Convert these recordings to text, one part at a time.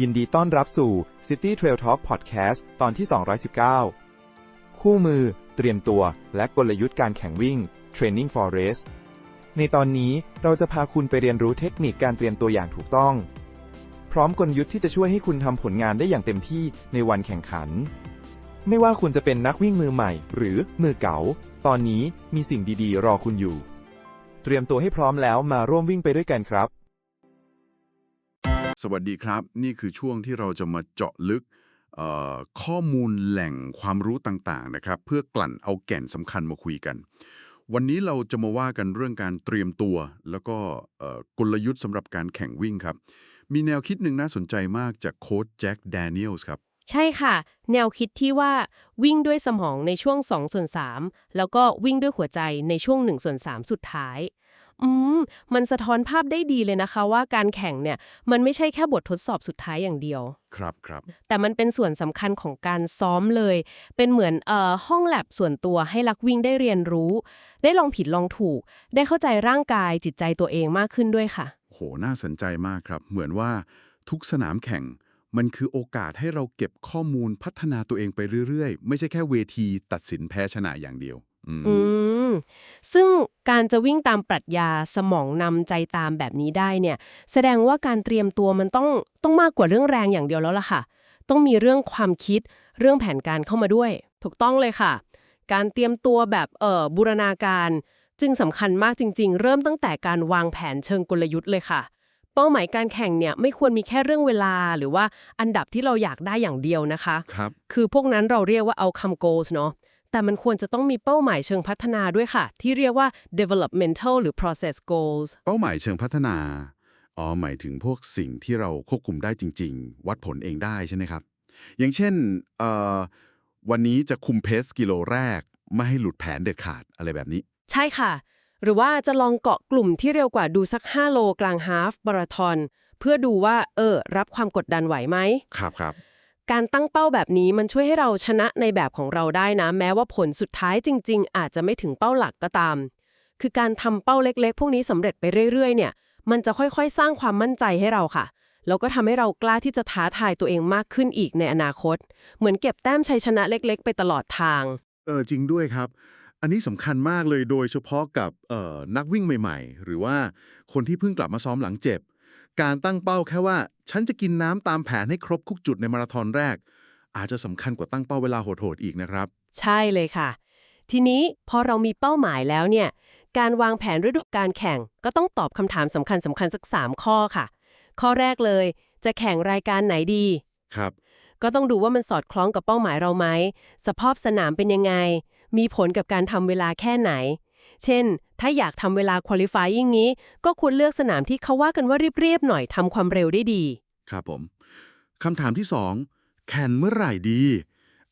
ยินดีต้อนรับสู่ City Trail Talk Podcast ตอนที่ 219 คู่มือ เตรียมตัว และกลยุทธ์การแข่งวิ่ง Training for Race ในตอนนี้เราจะพาคุณไปเรียนรู้เทคนิคการเตรียมตัวอย่างถูกต้อง พร้อมกลยุทธ์ที่จะช่วยให้คุณทำผลงานได้อย่างเต็มที่ในวันแข่งขัน ไม่ว่าคุณจะเป็นนักวิ่งมือใหม่ หรือมือเก๋าตอนนี้มีสิ่งดีๆ รอคุณอยู่ เตรียมตัวให้พร้อมแล้วมาร่วมวิ่งไปด้วยกันครับ สวัสดีครับ นี่คือช่วงที่เราจะมาเจาะลึกข้อมูลแหล่งความรู้ต่างๆนะครับ เพื่อกลั่นเอาแก่นสำคัญมาคุยกัน วันนี้เราจะมาว่ากันเรื่องการเตรียมตัว แล้วก็กลยุทธ์สำหรับการแข่งวิ่งครับ มีแนวคิดหนึ่งน่าสนใจมากจากโค้ชแจ็คแดเนียลส์ครับ ใช่ค่ะ แนวคิดที่ว่าวิ่งด้วยสมองในช่วง2ส่วน3แล้วก็วิ่งด้วยหัวใจในช่วง1ส่วน3สุดท้าย อืม มันสะท้อนภาพได้ดีเลยนะคะ ว่าการแข่งเนี่ย มันไม่ใช่แค่บททดสอบสุดท้ายอย่างเดียว ครับครับแต่มันเป็นส่วนสำคัญของการซ้อมเลย เป็นเหมือนเอ่อห้องแลบส่วนตัวให้ลักวิ่งได้เรียนรู้ ได้ลองผิดลองถูก ได้เข้าใจร่างกายจิตใจตัวเองมากขึ้นด้วยค่ะ โหน่าสนใจมากครับ เหมือนว่าทุกสนามแข่ง มันคือโอกาสให้เราเก็บข้อมูลพัฒนาตัวเองไปเรื่อยๆ ไม่ใช่แค่เวทีตัดสินแพ้ชนะอย่างเดียว อืมอืมซึ่งการจะวิ่งตามปรัชญาสมองนำใจตามแบบนี้ได้เนี่ย แสดงว่าการเตรียมตัวมันต้องต้องมากกว่าเรื่องแรงอย่างเดียวแล้วล่ะค่ะ ต้องมีเรื่องความคิดเรื่องแผนการเข้ามาด้วย ถูกต้องเลยค่ะ การเตรียมตัวแบบเอ่อบูรณาการ จึงสำคัญมากจริง ๆ เริ่มตั้งแต่การวางแผนเชิงกลยุทธ์เลยค่ะ เป้าหมายการแข่งเนี่ยไม่ควรมีแค่เรื่องเวลาหรือว่าอันดับที่เราอยากได้อย่างเดียวนะคะครับคือพวกนั้นเราเรียกว่า outcome goals เนาะ แต่มันควรจะต้องมีเป้าหมายเชิงพัฒนาด้วยค่ะ ที่เรียกว่า developmental หรือ process goals เป้าหมายเชิงพัฒนา อ๋อ หมายถึงพวกสิ่งที่เราควบคุมได้จริง ๆ วัดผลเองได้ใช่ไหมครับ อย่างเช่นเอ่อวันนี้จะคุมเพสกิโลแรก ไม่ให้หลุดแผนเด็ดขาดอะไรแบบนี้ ใช่ค่ะ หรือว่าจะลองเกาะกลุ่มที่เร็วกว่าดูสัก 5 โลกลางฮาฟมาราธอนเพื่อดูว่า เออ รับความกดดันไหวไหมครับครับ การตั้งเป้าแบบนี้มันช่วยให้เราชนะในแบบของเราได้นะ แม้ว่าผลสุดท้ายจริง ๆ อาจจะไม่ถึงเป้าหลักก็ตาม คือการทำเป้าเล็ก ๆ พวกนี้สำเร็จไปเรื่อย ๆ เนี่ย มันจะค่อยๆ สร้างความมั่นใจให้เราค่ะ แล้วก็ทำให้เรากล้าที่จะท้าทายตัวเองมากขึ้นอีกในอนาคต เหมือนเก็บแต้มชัยชนะเล็ก ๆ ไปตลอดทาง เออจริงด้วยครับ อันนี้สำคัญมากเลยโดยเฉพาะกับเออนักวิ่งใหม่ ๆ หรือว่าคนที่เพิ่งกลับมาซ้อมหลังเจ็บ การตั้งเป้าแค่ว่า ฉันจะกินน้ำตามแผนให้ครบทุกจุดในมาราธอนแรก อาจจะสำคัญกว่าตั้งเป้าเวลาโหดๆอีกนะครับ ใช่เลยค่ะ ทีนี้พอเรามีเป้าหมายแล้วเนี่ย การวางแผนฤดูการแข่ง ก็ต้องตอบคำถามสำคัญสำคัญสัก 3 ข้อค่ะ ข้อแรกเลย จะแข่งรายการไหนดีครับก็ต้องดูว่ามันสอดคล้องกับเป้าหมายเราไหม สภาพสนามเป็นยังไง มีผลกับการทำเวลาแค่ไหน เช่น ถ้าอยากทำเวลาคุริฟายยิ่งนี้ ก็ควรเลือกสนามที่เขาว่ากันว่าเรียบๆหน่อยทำความเร็วได้ดี ครับผมคำถามที่สองแข่งเมื่อไหร่ดี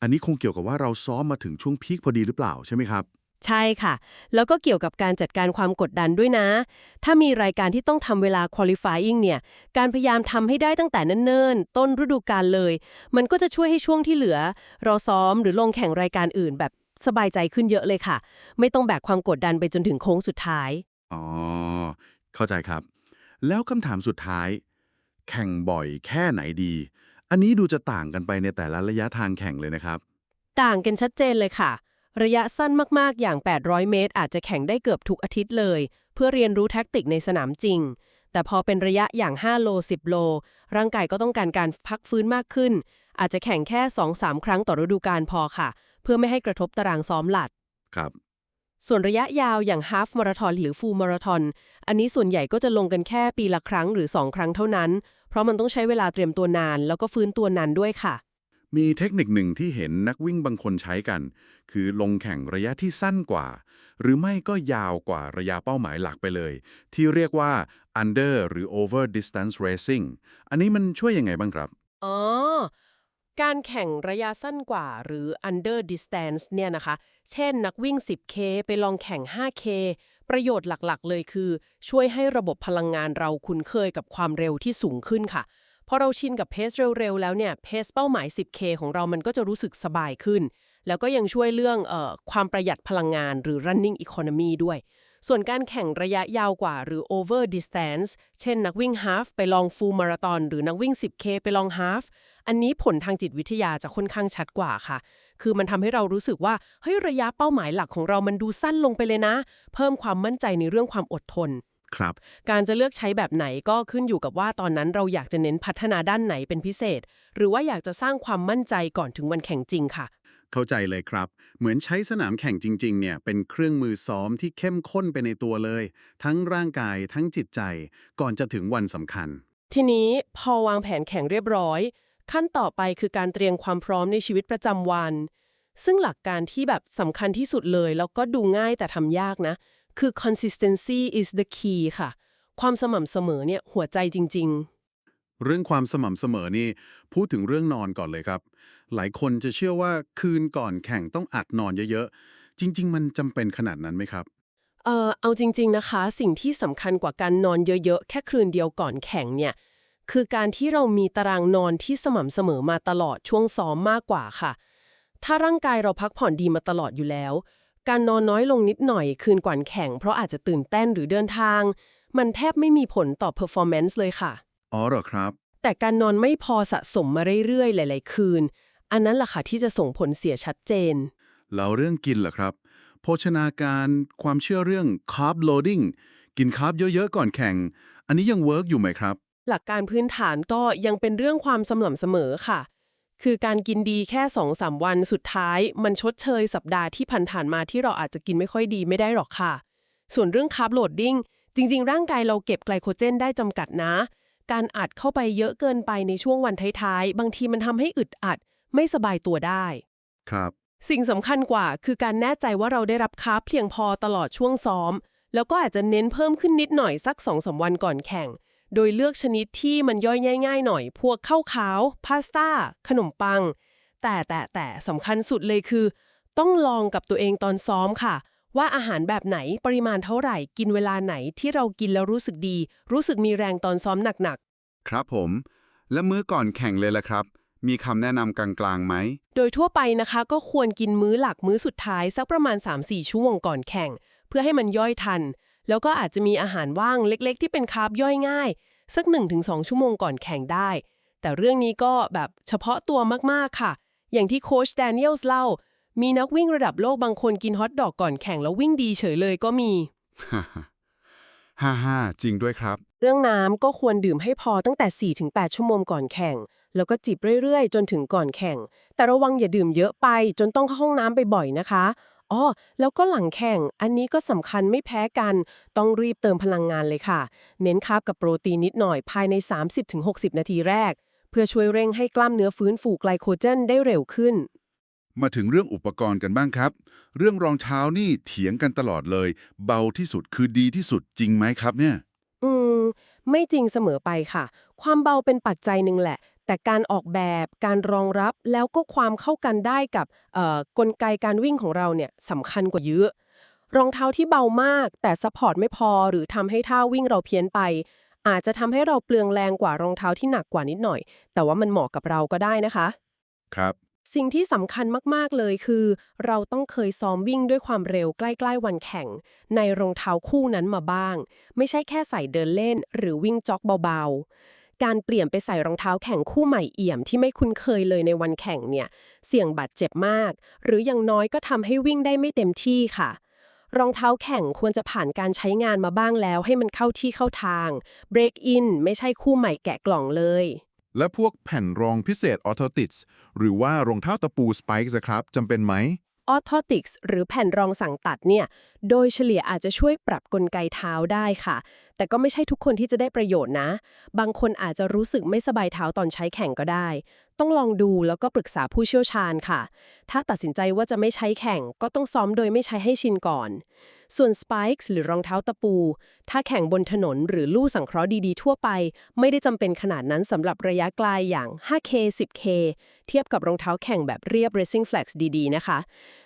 อันนี้คงเกี่ยวกับว่าเราซ้อมมาถึงช่วงพีคพอดีหรือเปล่าใช่ไหมครับใช่ค่ะ แล้วก็เกี่ยวกับการจัดการความกดดันด้วยนะ ถ้ามีรายการที่ต้องทำเวลา qualifying เนี่ย การพยายามทำให้ได้ตั้งแต่เนิ่นๆ ต้นฤดูกาลเลย มันก็จะช่วยให้ช่วงที่เหลือ เราซ้อมหรือลงแข่งรายการอื่นแบบ สบายใจขึ้นเยอะเลยค่ะ ไม่ต้องแบกความกดดันไปจนถึงโค้งสุดท้าย อ๋อ เข้าใจครับ แล้วคำถามสุดท้าย แข่งบ่อยแค่ไหนดี อันนี้ดูจะต่างกันไปในแต่ละระยะทางแข่งเลยนะครับ ต่างกันชัดเจนเลยค่ะ ระยะสั้นมากๆอย่าง 800 เมตร อาจจะแข่งได้เกือบทุกอาทิตย์เลย เพื่อเรียนรู้แท็กติกในสนามจริงแต่พอเป็นระยะอย่าง 5 โล 10 โล ร่างกายก็ต้องการการพักฟื้นมากขึ้น อาจจะแข่งแค่ 2-3 ครั้งต่อฤดูกาลพอค่ะเพื่อไม่ให้กระทบตารางซ้อมหลัด ครับ ส่วนระยะยาวอย่างฮาฟมาราทอนหรือฟูลมาราทอนอันนี้ส่วนใหญ่ก็จะลงกันแค่ปีละครั้งหรือ 2 ครั้งเท่านั้น เพราะมันต้องใช้เวลาเตรียมตัวนาน แล้วก็ฟื้นตัวนานด้วยค่ะ มีเทคนิคหนึ่งที่เห็นนักวิ่งบางคนใช้กัน คือลงแข่งระยะที่สั้นกว่า หรือไม่ก็ยาวกว่าระยะเป้าหมายหลักไปเลย ที่เรียกว่า under หรือ over distance racing อันนี้มันช่วยยังไงบ้างครับอ๋อ การแข่งระยะสั้นกว่าหรือ under distance เนี่ยนะคะ เช่นนักวิ่ง 10K ไปลองแข่ง 5K ประโยชน์หลักๆ เลยคือ ช่วยให้ระบบพลังงานเราคุ้นเคยกับความเร็วที่สูงขึ้นค่ะ พอเราชินกับเพสเร็วๆ แล้วเนี่ย เพสเป้าหมาย 10K ของเรามันก็จะรู้สึกสบายขึ้น แล้วก็ยังช่วยเรื่องเออความประหยัดพลังงานหรือ running economy ด้วย ส่วนการแข่งระยะยาวกว่าหรือ over distance เช่นนักวิ่ง half ไปลอง full marathon หรือนักวิ่ง 10k ไปลอง half อันนี้ผลทางจิตวิทยาจะค่อนข้างชัดกว่าค่ะ คือมันทำให้เรารู้สึกว่าเฮ้ยระยะเป้าหมายหลักของเรามันดูสั้นลงไปเลยนะ เพิ่มความมั่นใจในเรื่องความอดทน ครับ การจะเลือกใช้แบบไหนก็ขึ้นอยู่กับว่าตอนนั้นเราอยากจะเน้นพัฒนาด้านไหนเป็นพิเศษ หรือว่าอยากจะสร้างความมั่นใจก่อนถึงวันแข่งจริงค่ะ เข้าใจเลยครับ เหมือนใช้สนามแข่งจริงๆ เนี่ย เป็นเครื่องมือซ้อมที่เข้มข้นไปในตัวเลย ทั้งร่างกายทั้งจิตใจ ก่อนจะถึงวันสำคัญ ทีนี้พอวางแผนแข่งเรียบร้อย ขั้นต่อไปคือการเตรียมความพร้อมในชีวิตประจำวัน ซึ่งหลักการที่แบบสำคัญที่สุดเลย แล้วก็ดูง่ายแต่ทำยากนะ คือ consistency is the key ค่ะ ความสม่ำเสมอเนี่ยหัวใจจริง ๆ เรื่องความสม่ำเสมอนี่พูดถึงเรื่องนอนก่อนเลยครับ หลายคนจะเชื่อว่าคืนก่อนแข่งต้องอัดนอนเยอะๆ จริง ๆ มันจำเป็นขนาดนั้นไหมครับ เออเอาจริง ๆนะคะ สิ่งที่สำคัญกว่าการนอนเยอะๆ แค่คืนเดียวก่อนแข่งเนี่ยคือการที่เรามีตารางนอนที่สม่ำเสมอมาตลอดช่วงซ้อมมากกว่าค่ะ ถ้าร่างกายเราพักผ่อนดีมาตลอดอยู่แล้ว การนอนน้อยลงนิดหน่อยคืนก่อนแข่ง เพราะอาจจะตื่นเต้นหรือเดินทาง มันแทบไม่มีผลต่อ performance เลยค่ะ อ๋อเหรอครับ แต่การนอนไม่พอสะสมมาเรื่อยๆ หลาย ๆ คืน อันนั้นล่ะค่ะที่จะส่งผลเสียชัดเจน แล้วเรื่องกินล่ะครับ โภชนาการความเชื่อเรื่อง carb loading กินคาร์บเยอะ ๆ ก่อนแข่ง อันนี้ยังเวิร์กอยู่ไหมครับ หลักการพื้นฐานก็ยังเป็นเรื่องความสม่ำเสมอค่ะ คือการกินดีแค่2-3วันสุดท้าย มันชดเชยสัปดาห์ที่ผ่านๆมาที่เราอาจจะกินไม่ค่อยดีไม่ได้หรอกค่ะ ส่วนเรื่องคาร์บโหลดดิ้งจริง ๆ ร่างกายเราเก็บไกลโคเจนได้จำกัดนะ การอัดเข้าไปเยอะเกินไปในช่วงวันท้ายๆ บางทีมันทำให้อึดอัด ไม่สบายตัวได้ ครับ สิ่งสำคัญกว่าคือการแน่ใจว่าเราได้รับคาร์บเพียงพอตลอดช่วงซ้อม แล้วก็อาจจะเน้นเพิ่มขึ้นนิดหน่อยสัก2อสวันก่อนแข่ง โดยเลือกชนิดที่มันย่อยง่าย ๆ หน่อย พวกข้าวขาว พาสต้า ขนมปัง แต่แต่แต่สำคัญสุดเลยคือ ต้องลองกับตัวเองตอนซ้อมค่ะ ว่าอาหารแบบไหนปริมาณเท่าไหร่กินเวลาไหนที่เรากินแล้วรู้สึกดี รู้สึกมีแรงตอนซ้อมหนักๆ ครับผม และมื้อก่อนแข่งเลยล่ะครับ มีคำแนะนำกลางๆไหม โดยทั่วไปนะคะ ก็ควรกินมื้อหลักมื้อสุดท้ายสักประมาณ 3-4 ชั่วโมงก่อนแข่ง เพื่อให้มันย่อยทัน แล้วก็อาจจะมีอาหารว่างเล็ก ๆ ที่เป็นคาร์บย่อยง่าย สัก 1-2 ชั่วโมงก่อนแข่งได้ แต่เรื่องนี้ก็แบบเฉพาะตัวมากๆค่ะ อย่างที่โค้ชแดเนียลส์เล่า มีนักวิ่งระดับโลกบางคนกินฮอทดอกก่อนแข่งแล้ววิ่งดีเฉยเลยก็มี ฮ่าฮ่าจริงด้วยครับ เรื่องน้ำก็ควรดื่มให้พอตั้งแต่ 4-8 ชั่วโมงก่อนแข่ง แล้วก็จิบเรื่อยๆ จนถึงก่อนแข่ง แต่ระวังอย่าดื่มเยอะไป จนต้องเข้าห้องน้ำไปบ่อยนะคะอ๋อแล้วก็หลังแข่ง อันนี้ก็สำคัญไม่แพ้กัน ต้องรีบเติมพลังงานเลยค่ะ เน้นคาร์บกับโปรตีนนิดหน่อยภายใน 30-60 นาทีแรก เพื่อช่วยเร่งให้กล้ามเนื้อฟื้นฟูไกลโคเจนได้เร็วขึ้น มาถึงเรื่องอุปกรณ์กันบ้างครับ เรื่องรองเท้านี่เถียงกันตลอดเลย เบาที่สุดคือดีที่สุดจริงไหมครับเนี่ย อืม ไม่จริงเสมอไปค่ะ ความเบาเป็นปัจจัยหนึ่งแหละ แต่การออกแบบการรองรับแล้วก็ความเข้ากันได้กับเอ่อกลไกการวิ่งของเราเนี่ยสำคัญกว่าเยอะรองเท้าที่เบามาก แต่ซัพพอร์ตไม่พอหรือทำให้ท่าวิ่งเราเพี้ยนไป อาจจะทำให้เราเปลืองแรงกว่ารองเท้าที่หนักกว่านิดหน่อย แต่ว่ามันเหมาะกับเราก็ได้นะคะ ครับ สิ่งที่สำคัญมากๆเลยคือ เราต้องเคยซ้อมวิ่งด้วยความเร็วใกล้ ๆ วันแข่ง ในรองเท้าคู่นั้นมาบ้าง ไม่ใช่แค่ใส่เดินเล่น หรือวิ่งจ็อกเบาๆ การเปลี่ยนไปใส่รองเท้าแข่งคู่ใหม่เอี่ยมที่ไม่คุ้นเคยเลยในวันแข่งเนี่ย เสี่ยงบาดเจ็บมาก หรืออย่างน้อยก็ทำให้วิ่งได้ไม่เต็มที่ค่ะรองเท้าแข่งควรจะผ่านการใช้งานมาบ้างแล้วให้มันเข้าที่เข้าทาง break in ไม่ใช่คู่ใหม่แกะกล่องเลย และพวกแผ่นรองพิเศษออโตติกส์หรือว่ารองเท้าตะปูสไปค์ครับจำเป็นไหมออ t อติกส์หรือแผ่นรองสั่งตัดเนี่ย โดยเฉลี่ยอาจจะช่วยปรับกลไกเท้าได้ค่ะ แต่ก็ไม่ใช่ทุกคนที่จะได้ประโยชน์นะ บางคนอาจจะรู้สึกไม่สบายเท้าตอนใช้แข่งก็ได้ ต้องลองดูแล้วก็ปรึกษาผู้เชี่ยวชาญค่ะ ถ้าตัดสินใจว่าจะไม่ใช้แข่ง ก็ต้องซ้อมโดยไม่ใช้ให้ชินก่อน ส่วน Spikes หรือรองเท้าตะปู ถ้าแข่งบนถนนหรือลู่สังเคราะห์ดีๆ ทั่วไป ไม่ได้จำเป็นขนาดนั้นสำหรับระยะไกลอย่าง 5K 10K เทียบกับรองเท้าแข่งแบบเรียบ Racing Flex ดีๆ นะคะ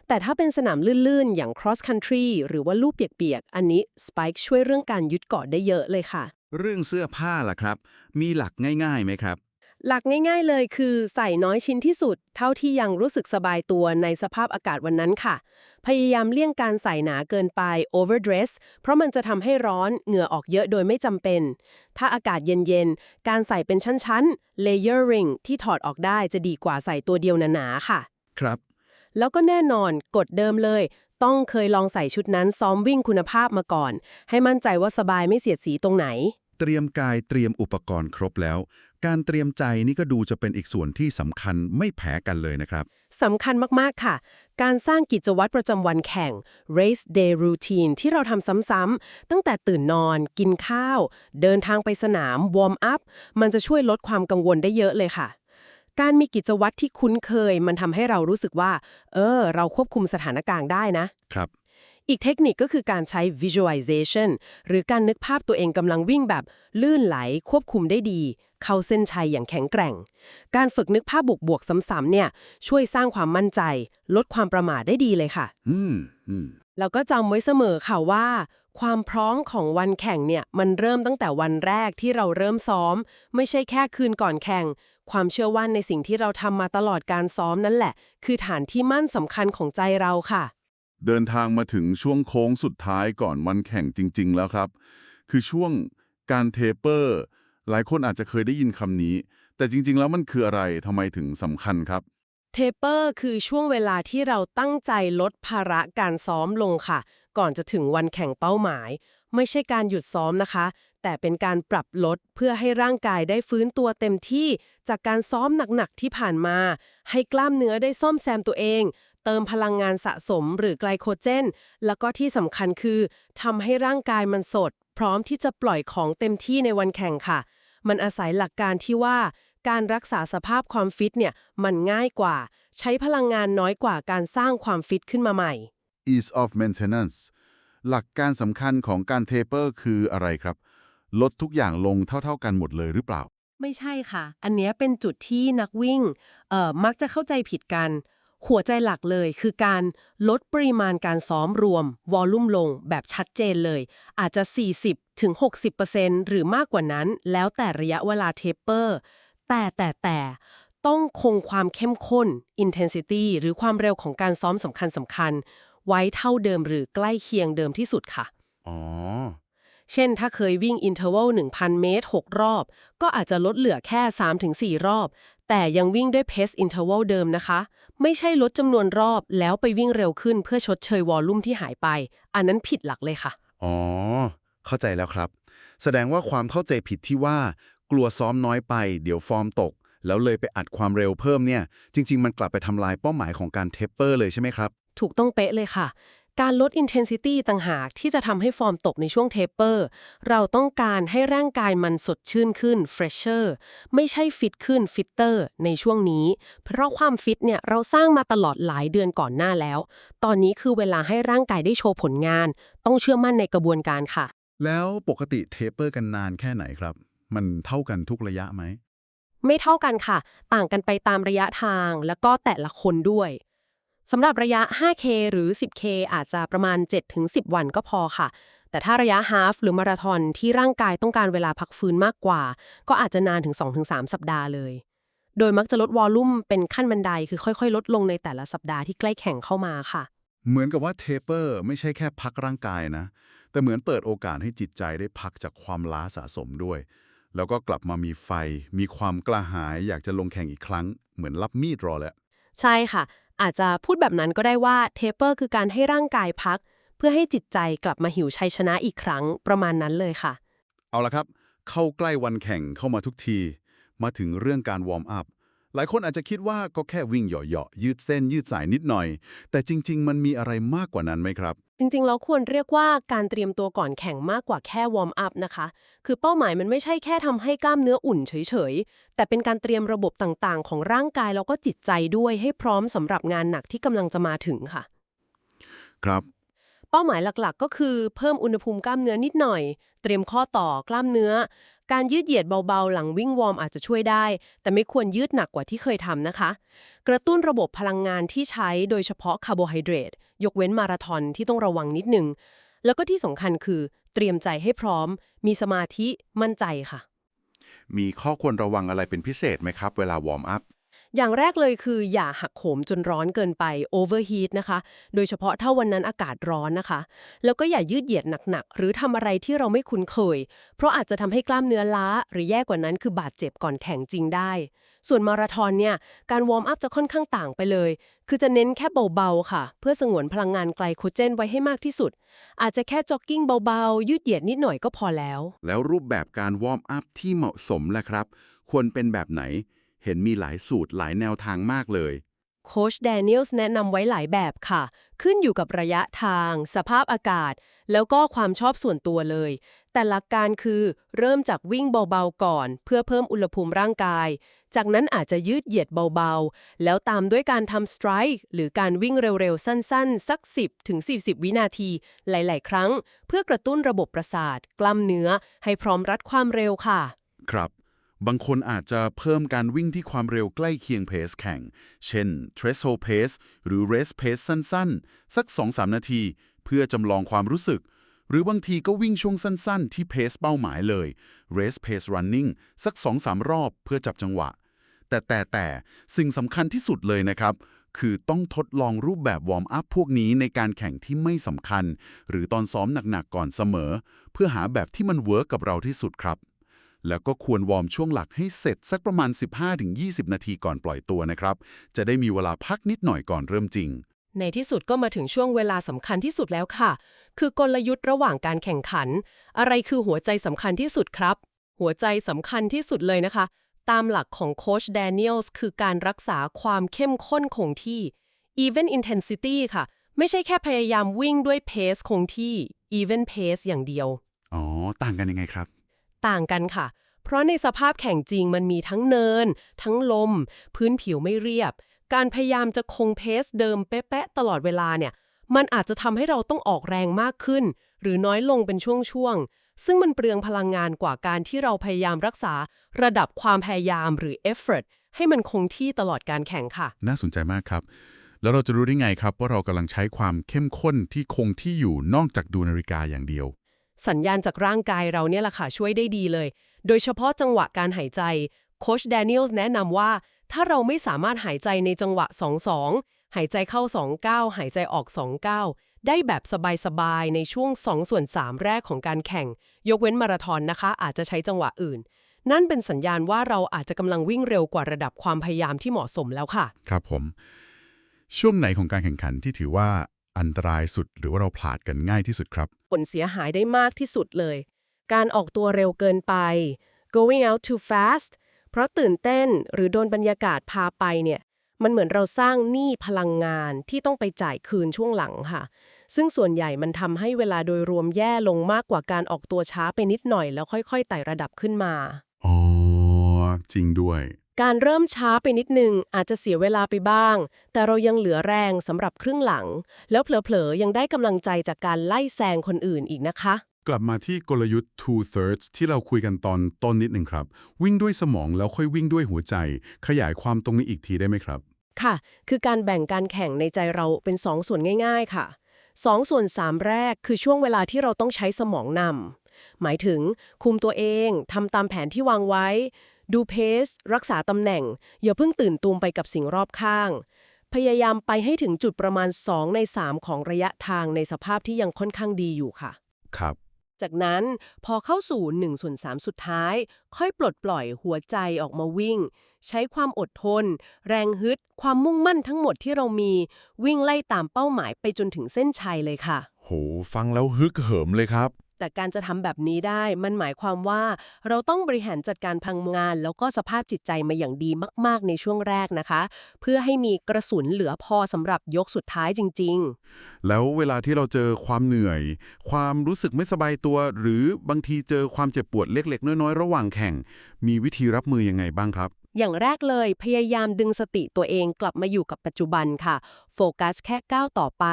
แต่ถ้าเป็นสนามลื่นๆ อย่าง cross country หรือว่าลู่เปียกๆ อันนี้ Spike ช่วยเรื่องการยึดเกาะได้เยอะเลยค่ะ เรื่องเสื้อผ้าล่ะครับ มีหลักง่ายๆไหมครับ หลักง่าย ๆ เลยคือใส่น้อยชิ้นที่สุด เท่าที่ยังรู้สึกสบายตัวในสภาพอากาศวันนั้นค่ะ พยายามเลี่ยงการใส่หนาเกินไป overdress เพราะมันจะทำให้ร้อนเหงื่อออกเยอะโดยไม่จำเป็น ถ้าอากาศเย็นๆ การใส่เป็นชั้นๆ layering ที่ถอดออกได้จะดีกว่าใส่ตัวเดียวหนาๆค่ะ ครับ แล้วก็แน่นอนกฎเดิมเลย ต้องเคยลองใส่ชุดนั้นซ้อมวิ่งคุณภาพมาก่อน ให้มั่นใจว่าสบายไม่เสียดสีตรงไหน เตรียมกายเตรียมอุปกรณ์ครบแล้ว การเตรียมใจนี่ก็ดูจะเป็นอีกส่วนที่สำคัญไม่แพ้กันเลยนะครับสำคัญมากๆค่ะ การสร้างกิจวัตรประจำวันแข่ง race day routine ที่เราทำซ้ำๆตั้งแต่ตื่นนอน กินข้าว เดินทางไปสนาม warm up มันจะช่วยลดความกังวลได้เยอะเลยค่ะการมีกิจวัตรที่คุ้นเคย มันทำให้เรารู้สึกว่า เออ เราควบคุมสถานการณ์ได้นะ ครับ อีกเทคนิคก็คือการใช้ visualization หรือการนึกภาพตัวเองกำลังวิ่งแบบ ลื่นไหลควบคุมได้ดี เข้าเส้นชัยอย่างแข็งแกร่ง การฝึกนึกภาพบวกๆซ้ำๆเนี่ย ช่วยสร้างความมั่นใจ ลดความประมาทได้ดีเลยค่ะ อืมอืมแล้วก็จำไว้เสมอค่ะว่า ความพร้อมของวันแข่งเนี่ย มันเริ่มตั้งแต่วันแรกที่เราเริ่มซ้อม ไม่ใช่แค่คืนก่อนแข่ง ความเชื่อว่าในสิ่งที่เราทำมาตลอดการซ้อมนั่นแหละ คือฐานที่มั่นสำคัญของใจเราค่ะ เดินทางมาถึงช่วงโค้งสุดท้ายก่อนวันแข่งจริง ๆ แล้วครับ คือช่วงการเทเปอร์ หลายคนอาจจะเคยได้ยินคำนี้ แต่จริง ๆ แล้วมันคืออะไรทำไมถึงสำคัญครับเทเปอร์คือช่วงเวลาที่เราตั้งใจลดภาระการซ้อมลงค่ะ ก่อนจะถึงวันแข่งเป้าหมาย ไม่ใช่การหยุดซ้อมนะคะ แต่เป็นการปรับลดเพื่อให้ร่างกายได้ฟื้นตัวเต็มที่ จากการซ้อมหนักๆที่ผ่านมา ให้กล้ามเนื้อได้ซ่อมแซมตัวเอง เติมพลังงานสะสมหรือไกลโคเจน แล้วก็ที่สำคัญคือทำให้ร่างกายมันสด พร้อมที่จะปล่อยของเต็มที่ในวันแข่งค่ะ มันอาศัยหลักการที่ว่า การรักษาสภาพความฟิตเนี่ยมันง่ายกว่า ใช้พลังงานน้อยกว่าการสร้างความฟิตขึ้นมาใหม่ ease of maintenance หลักการสำคัญของการเทเปอร์คืออะไรครับ ลดทุกอย่างลงเท่า ๆ กันหมดเลยหรือเปล่า ไม่ใช่ค่ะ อันเนี้ยเป็นจุดที่นักวิ่งเอ่อมักจะเข้าใจผิดกัน หัวใจหลักเลยคือการลดปริมาณการซ้อมรวม วอลลุ่มลงแบบชัดเจนเลย อาจจะ 40ถึง60%หรือมากกว่านั้น แล้วแต่ระยะเวลาเทปเปอร์ แต่แต่แต่ต้องคงความเข้มข้น intensity หรือความเร็วของการซ้อมสำคัญสำคัญๆไว้เท่าเดิมหรือใกล้เคียงเดิมที่สุดค่ะ อ๋อ เช่นถ้าเคยวิ่งอินเทอร์วัล1,000 เมตร 6 รอบ ก็อาจจะลดเหลือแค่ 3-4 รอบ แต่ยังวิ่งด้วยเพสอินเทอร์วัลเดิมนะคะ ไม่ใช่ลดจำนวนรอบแล้วไปวิ่งเร็วขึ้นเพื่อชดเชยวอลลุ่มที่หายไป อันนั้นผิดหลักเลยค่ะ อ๋อ เข้าใจแล้วครับ แสดงว่าความเข้าใจผิดที่ว่า กลัวซ้อมน้อยไป เดี๋ยวฟอร์มตก แล้วเลยไปอัดความเร็วเพิ่มเนี่ย จริง ๆ มันกลับไปทำลายเป้าหมายของการเทปเปอร์เลยใช่ไหมครับ ถูกต้องเป๊ะเลยค่ะ การลด intensity ต่างหากที่จะทำให้ฟอร์มตกในช่วงเทปเปอร์ เราต้องการให้ร่างกายมันสดชื่นขึ้น fresher ไม่ใช่ฟิตขึ้น fitter ในช่วงนี้ เพราะความฟิตเนี่ยเราสร้างมาตลอดหลายเดือนก่อนหน้าแล้ว ตอนนี้คือเวลาให้ร่างกายได้โชว์ผลงาน ต้องเชื่อมั่นในกระบวนการค่ะ แล้วปกติเทปเปอร์กันนานแค่ไหนครับ มันเท่ากันทุกระยะไหม ไม่เท่ากันค่ะ ต่างกันไปตามระยะทางแล้วก็แต่ละคนด้วย สำหรับระยะ 5K หรือ 10K อาจจะประมาณ 7-10 วันก็พอค่ะ แต่ถ้าระยะฮาฟหรือมาราธอนที่ร่างกายต้องการเวลาพักฟื้นมากกว่า ก็อาจจะนานถึง 2-3 สัปดาห์เลย โดยมักจะลดวอลลุ่มเป็นขั้นบันไดคือค่อยๆ ลดลงในแต่ละสัปดาห์ที่ใกล้แข่งเข้ามาค่ะ เหมือนกับว่าเทปเปอร์ไม่ใช่แค่พักร่างกายนะ แต่เหมือนเปิดโอกาสให้จิตใจได้พักจากความล้าสะสมด้วย แล้วก็กลับมามีไฟ มีความกระหายอยากจะลงแข่งอีกครั้ง เหมือนรับมีดรอแล้ว ใช่ค่ะ อาจจะพูดแบบนั้นก็ได้ว่าเทปเปอร์คือการให้ร่างกายพัก เพื่อให้จิตใจกลับมาหิวชัยชนะอีกครั้งประมาณนั้นเลยค่ะ เอาละครับ เข้าใกล้วันแข่งเข้ามาทุกที มาถึงเรื่องการวอร์มอัพหลายคนอาจจะคิดว่าก็แค่วิ่งเหยาะๆยืดเส้นยืดสายนิดหน่อย แต่จริง ๆ มันมีอะไรมากกว่านั้นไหมครับ จริงๆ แล้วควรเรียกว่าการเตรียมตัวก่อนแข่งมากกว่าแค่วอร์มอัพนะคะ คือเป้าหมายมันไม่ใช่แค่ทำให้กล้ามเนื้ออุ่นเฉยๆ แต่เป็นการเตรียมระบบต่างๆ ของร่างกายแล้วก็จิตใจด้วยให้พร้อมสำหรับงานหนักที่กำลังจะมาถึงค่ะ ครับ เป้าหมายหลักๆ ก็คือเพิ่มอุณหภูมิกล้ามเนื้อนิดหน่อย เตรียมข้อต่อกล้ามเนื้อ การยืดเหยียดเบาๆ หลังวิ่งวอร์มอาจจะช่วยได้ แต่ไม่ควรยืดหนักกว่าที่เคยทำนะคะ กระตุ้นระบบพลังงานที่ใช้โดยเฉพาะคาร์โบไฮเดรตยกเว้นมาราธอนที่ต้องระวังนิดนึง แล้วก็ที่สำคัญคือเตรียมใจให้พร้อม มีสมาธิมั่นใจค่ะ มีข้อควรระวังอะไรเป็นพิเศษไหมครับ เวลาวอร์มอัพ อย่างแรกเลยคืออย่าหักโหมจนร้อนเกินไป overheat นะคะ โดยเฉพาะถ้าวันนั้นอากาศร้อนนะคะ แล้วก็อย่ายืดเหยียดหนักๆ หรือทำอะไรที่เราไม่คุ้นเคย เพราะอาจจะทำให้กล้ามเนื้อล้า หรือแย่กว่านั้นคือบาดเจ็บก่อนแข่งจริงได้ ส่วนมาราธอนเนี่ย การวอร์มอัพจะค่อนข้างต่างไปเลย คือจะเน้นแค่เบาๆค่ะ เพื่อสงวนพลังงานไกลโคเจนไว้ให้มากที่สุด อาจจะแค่จ็อกกิ้งเบาๆ ยืดเหยียดนิดหน่อยก็พอแล้ว แล้วรูปแบบการวอร์มอัพที่เหมาะสมล่ะครับ ควรเป็นแบบไหน เห็นมีหลายสูตรหลายแนวทางมากเลย โค้ชแดเนียลส์แนะนำไว้หลายแบบค่ะ ขึ้นอยู่กับระยะทาง สภาพอากาศ แล้วก็ความชอบส่วนตัวเลย แต่หลักการคือเริ่มจากวิ่งเบาๆก่อน เพื่อเพิ่มอุณหภูมิร่างกาย จากนั้นอาจจะยืดเหยียดเบาๆ แล้วตามด้วยการทำสไตร์หรือการวิ่งเร็วๆ สั้นๆ สัก 10ถึง40 วินาที หลายๆ ครั้ง เพื่อกระตุ้นระบบประสาท กล้ามเนื้อ ให้พร้อมรัดความเร็วค่ะ ครับ บางคนอาจจะเพิ่มการวิ่งที่ความเร็วใกล้เคียงเพสแข่ง เช่น threshold pace หรือ race pace สั้นๆ สัก 2-3 นาที เพื่อจำลองความรู้สึก หรือบางทีก็วิ่งช่วงสั้นๆ ที่เพสเป้าหมายเลย race pace running สัก 2-3 รอบเพื่อจับจังหวะ แต่แต่แต่สิ่งสำคัญที่สุดเลยนะครับ คือต้องทดลองรูปแบบวอร์มอัพพวกนี้ในการแข่งที่ไม่สำคัญ หรือตอนซ้อมหนักๆก่อนเสมอ เพื่อหาแบบที่มันเวิร์กกับเราที่สุดครับ แล้วก็ควรวอร์มช่วงหลักให้เสร็จสักประมาณ 15-20 นาทีก่อนปล่อยตัวนะครับ จะได้มีเวลาพักนิดหน่อยก่อนเริ่มจริง ในที่สุดก็มาถึงช่วงเวลาสำคัญที่สุดแล้วค่ะ คือกลยุทธ์ระหว่างการแข่งขัน อะไรคือหัวใจสำคัญที่สุดครับ หัวใจสำคัญที่สุดเลยนะคะ ตามหลักของโค้ชแดเนียลส์คือการรักษาความเข้มข้นคงที่ even intensity ค่ะ ไม่ใช่แค่พยายามวิ่งด้วยเพสคงที่ even pace อย่างเดียว อ๋อ ต่างกันยังไงครับ ต่างกันค่ะ เพราะในสภาพแข่งจริงมันมีทั้งเนิน ทั้งลม พื้นผิวไม่เรียบ การพยายามจะคงเพสเดิมเป๊ะๆตลอดเวลาเนี่ยมันอาจจะทำให้เราต้องออกแรงมากขึ้น หรือน้อยลงเป็นช่วงๆ ซึ่งมันเปลืองพลังงานกว่าการที่เราพยายามรักษา ระดับความพยายามหรือ effort ให้มันคงที่ตลอดการแข่งค่ะ น่าสนใจมากครับ แล้วเราจะรู้ได้ไงครับว่าเรากำลังใช้ความเข้มข้นที่คงที่อยู่นอกจากดูนาฬิกาอย่างเดียว สัญญาณจากร่างกายเราเนี่ยแหละค่ะช่วยได้ดีเลย โดยเฉพาะจังหวะการหายใจโคชแดเนียลส์แนะนำว่า ถ้าเราไม่สามารถหายใจในจังหวะ 2-2 หายใจเข้า 2-9 หายใจออก 2-9 ได้แบบสบายๆ ในช่วง 2 ส่วน 3 แรกของการแข่ง ยกเว้นมาราธอนนะคะ อาจจะใช้จังหวะอื่น นั่นเป็นสัญญาณว่าเราอาจจะกำลังวิ่งเร็วกว่าระดับความพยายามที่เหมาะสมแล้วค่ะ ครับผม ช่วงไหนของการแข่งขันที่ถือว่า อันตรายสุดหรือว่าเราพลาดกันง่ายที่สุดครับ ผลเสียหายได้มากที่สุดเลย การออกตัวเร็วเกินไป going out too fast เพราะตื่นเต้นหรือโดนบรรยากาศพาไปเนี่ย มันเหมือนเราสร้างหนี้พลังงานที่ต้องไปจ่ายคืนช่วงหลังค่ะ ซึ่งส่วนใหญ่มันทำให้เวลาโดยรวมแย่ลงมากกว่าการออกตัวช้าไปนิดหน่อย แล้วค่อยๆไต่ระดับขึ้นมา อ๋อ จริงด้วย การเริ่มช้าไปนิดนึงอาจจะเสียเวลาไปบ้าง แต่เรายังเหลือแรงสำหรับครึ่งหลัง แล้วเผลอๆ ยังได้กำลังใจจากการไล่แซงคนอื่นอีกนะคะ กลับมาที่กลยุทธ์ two thirds ที่เราคุยกันตอนต้นนิดหนึ่งครับ วิ่งด้วยสมองแล้วค่อยวิ่งด้วยหัวใจ ขยายความตรงนี้อีกทีได้ไหมครับ ค่ะ คือการแบ่งการแข่งในใจเราเป็น 2 ส่วนง่าย ๆ ค่ะ2ส่วน3แรกคือช่วงเวลาที่เราต้องใช้สมองนำหมายถึงคุมตัวเองทำตามแผนที่วางไว้ ดูเพสรักษาตำแหน่ง อย่าเพิ่งตื่นตูมไปกับสิ่งรอบข้าง พยายามไปให้ถึงจุดประมาณ 2 ใน 3 ของระยะทางในสภาพที่ยังค่อนข้างดีอยู่ค่ะ ครับ จากนั้นพอเข้าสู่1ส่วน3สุดท้าย ค่อยปลดปล่อยหัวใจออกมาวิ่ง ใช้ความอดทน แรงฮึด ความมุ่งมั่นทั้งหมดที่เรามี วิ่งไล่ตามเป้าหมายไปจนถึงเส้นชัยเลยค่ะ โห ฟังแล้วฮึกเหิมเลยครับ แต่การจะทำแบบนี้ได้มันหมายความว่าเราต้องบริหารจัดการพลังงาน แล้วก็สภาพจิตใจมาอย่างดีมาก ๆ ในช่วงแรกนะคะ เพื่อให้มีกระสุนเหลือพอสำหรับยกสุดท้ายจริง ๆ แล้วเวลาที่เราเจอความเหนื่อย ความรู้สึกไม่สบายตัว หรือบางทีเจอความเจ็บปวดเล็ก ๆ น้อยๆ ระหว่างแข่ง มีวิธีรับมือยังไงบ้างครับอย่างแรกเลยพยายามดึงสติตัวเองกลับมาอยู่กับปัจจุบันค่ะ โฟกัสแค่ก้าวต่อไป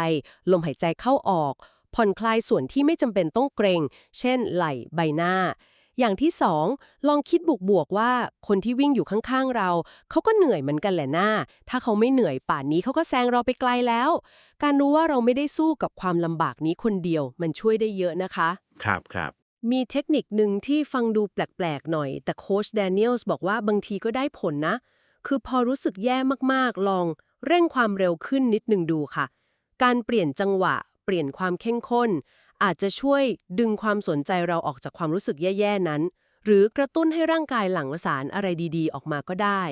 ลมหายใจเข้าออก ผ่อนคลายส่วนที่ไม่จำเป็นต้องเกรง เช่น ไหล่ใบหน้า อย่างที่สองลองคิดบวกๆว่า คนที่วิ่งอยู่ข้างๆเรา เขาก็เหนื่อยเหมือนกันแหละหน้า ถ้าเขาไม่เหนื่อยป่านนี้เขาก็แซงเราไปไกลแล้ว การรู้ว่าเราไม่ได้สู้กับความลำบากนี้คนเดียว มันช่วยได้เยอะนะคะ ครับครับมีเทคนิคหนึ่งที่ฟังดูแปลกๆหน่อย แต่โค้ชแดเนียลส์บอกว่าบางทีก็ได้ผลนะ คือพอรู้สึกแย่มากๆ ลองเร่งความเร็วขึ้นนิดหนึ่งดูค่ะ การเปลี่ยนจังหวะเปลี่ยนความเข้มข้น อาจจะช่วยดึงความสนใจเราออกจากความรู้สึกแย่ๆนั้น หรือกระตุ้นให้ร่างกายหลั่งสารอะไรดีๆ ออกมาก็ได้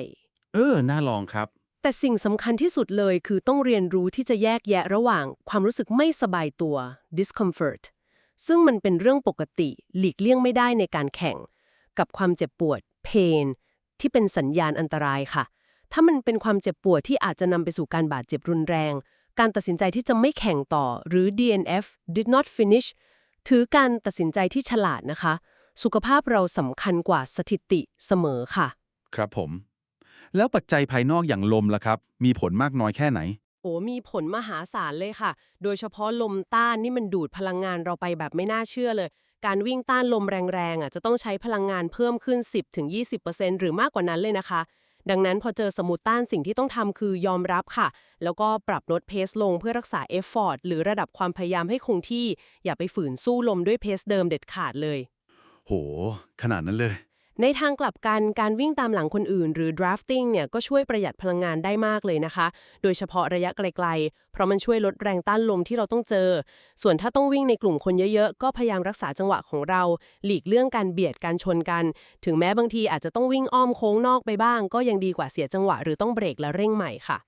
เออ น่าลองครับ แต่สิ่งสำคัญที่สุดเลยคือต้องเรียนรู้ที่จะแยกแยะระหว่าง ความรู้สึกไม่สบายตัว discomfort ซึ่งมันเป็นเรื่องปกติ หลีกเลี่ยงไม่ได้ในการแข่ง กับความเจ็บปวด pain ที่เป็นสัญญาณอันตรายค่ะ ถ้ามันเป็นความเจ็บปวดที่อาจจะนำไปสู่การบาดเจ็บรุนแรง การตัดสินใจที่จะไม่แข่งต่อหรือ DNF did not finish ถือการตัดสินใจที่ฉลาดนะคะ สุขภาพเราสำคัญกว่าสถิติเสมอค่ะ ครับผม แล้วปัจจัยภายนอกอย่างลมล่ะครับ มีผลมากน้อยแค่ไหน โอ้มีผลมหาศาลเลยค่ะ โดยเฉพาะลมต้านนี่มันดูดพลังงานเราไปแบบไม่น่าเชื่อเลย การวิ่งต้านลมแรงๆอะจะต้องใช้พลังงานเพิ่มขึ้น 10-20%หรือมากกว่านั้นเลยนะคะ ดังนั้นพอเจอสมุดต้านสิ่งที่ต้องทำคือยอมรับค่ะ แล้วก็ปรับลดเพสลงเพื่อรักษาเอฟฟอร์ตหรือระดับความพยายามให้คงที่ อย่าไปฝืนสู้ลมด้วยเพสเดิมเด็ดขาดเลย โห ขนาดนั้นเลย ในทางกลับกันการวิ่งตามหลังคนอื่น หรือ drafting เนี่ยก็ช่วยประหยัดพลังงานได้มากเลยนะคะ โดยเฉพาะระยะไกลๆ เพราะมันช่วยลดแรงต้านลมที่เราต้องเจอ ส่วนถ้าต้องวิ่งในกลุ่มคนเยอะๆ ก็พยายามรักษาจังหวะของเรา หลีกเลี่ยงการเบียดการชนกัน ถึงแม้บางทีอาจจะต้องวิ่งอ้อมโค้งนอกไปบ้าง ก็ยังดีกว่าเสียจังหวะหรือต้องเบรกและเร่งใหม่ค่ะ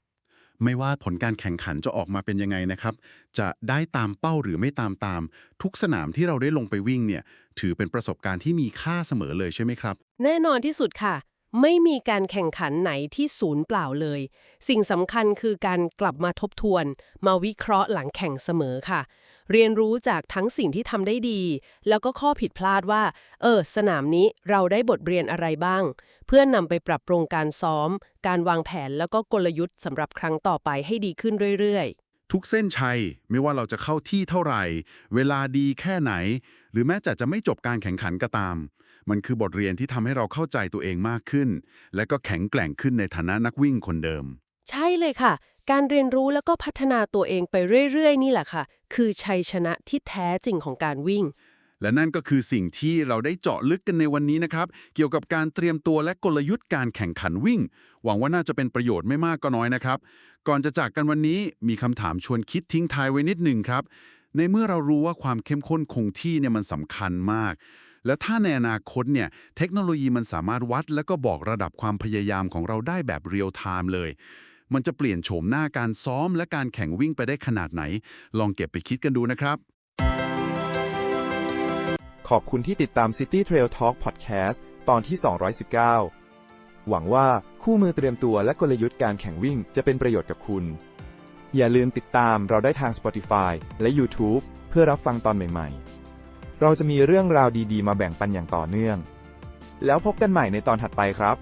ไม่ว่าผลการแข่งขันจะออกมาเป็นยังไงนะครับ จะได้ตามเป้าหรือไม่ตามตาม ทุกสนามที่เราได้ลงไปวิ่งเนี่ยถือเป็นประสบการณ์ที่มีค่าเสมอเลยใช่ไหมครับ แน่นอนที่สุดค่ะ ไม่มีการแข่งขันไหนที่ศูนย์เปล่าเลย สิ่งสำคัญคือการกลับมาทบทวน มาวิเคราะห์หลังแข่งเสมอค่ะ เรียนรู้จากทั้งสิ่งที่ทำได้ดี แล้วก็ข้อผิดพลาดว่า เออ สนามนี้เราได้บทเรียนอะไรบ้าง เพื่อนำไปปรับปรุงการซ้อม การวางแผนแล้วก็กลยุทธ์สำหรับครั้งต่อไปให้ดีขึ้นเรื่อยๆ ทุกเส้นชัย ไม่ว่าเราจะเข้าที่เท่าไหร่ เวลาดีแค่ไหน หรือแม้แต่จะไม่จบการแข่งขันก็ตาม มันคือบทเรียนที่ทำให้เราเข้าใจตัวเองมากขึ้น และก็แข็งแกร่งขึ้นในฐานะนักวิ่งคนเดิม ใช่เลยค่ะ การเรียนรู้แล้วก็พัฒนาตัวเองไปเรื่อย ๆ นี่แหละค่ะ คือชัยชนะที่แท้จริงของการวิ่ง และนั่นก็คือสิ่งที่เราได้เจาะลึกกันในวันนี้นะครับ เกี่ยวกับการเตรียมตัวและกลยุทธ์การแข่งขันวิ่ง หวังว่าน่าจะเป็นประโยชน์ไม่มากก็น้อยนะครับ ก่อนจะจากกันวันนี้มีคำถามชวนคิดทิ้งท้ายไว้นิดหนึ่งครับ ในเมื่อเรารู้ว่าความเข้มข้นคงที่เนี่ยมันสำคัญมาก และถ้าในอนาคตเนี่ยเทคโนโลยีมันสามารถวัด และก็บอกระดับความพยายามของเราได้แบบเรียลไทม์เลยมันจะเปลี่ยนโฉมหน้าการซ้อมและการแข่งวิ่งไปได้ขนาดไหน ลองเก็บไปคิดกันดูนะครับ ขอบคุณที่ติดตาม City Trail Talk Podcast ตอนที่ 219 หวังว่าคู่มือเตรียมตัวและกลยุทธ์การแข่งวิ่งจะเป็นประโยชน์กับคุณ อย่าลืมติดตามเราได้ทาง Spotify และ YouTube เพื่อรับฟังตอนใหม่ ๆ เราจะมีเรื่องราวดีๆ มาแบ่งปันอย่างต่อเนื่อง แล้วพบกันใหม่ในตอนถัดไปครับ